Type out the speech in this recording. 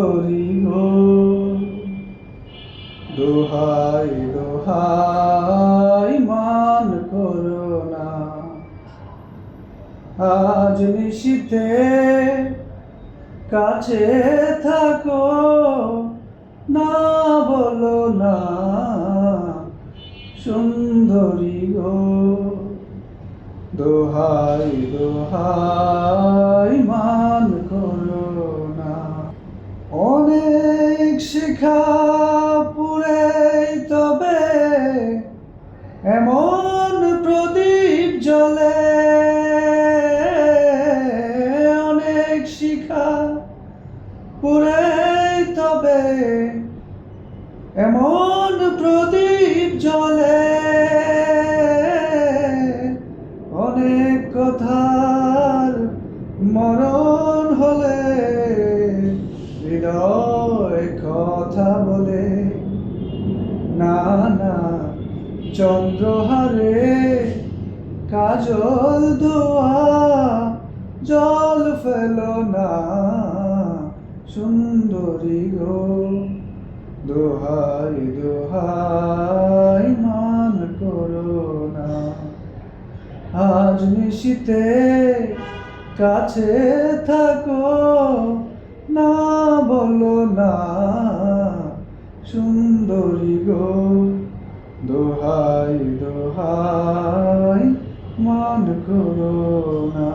সুন্দরী দোহাই দোহাই, মান করো না। আজ নিশীতে কাছে থাকো, না বলো না, সুন্দরী গো। দোহাই দোহাই শিখা পুরে তবে এমন প্রদীপ জ্বলে। অনেক শিখা পুরে তবে এমন প্রদীপ জ্বলে। অনেক কথার মরণ হলে হৃদয় কথা বলে, না না, চন্দ্রহারে, কাজল দোয়া, জল ফেলো না, সুন্দরী গো, দোহাই দোহাই মান করো না। আজ নিশীতে কাছে থাকো, না বলো না সুন্দরী গো দোহাই দোহাই মন করো না।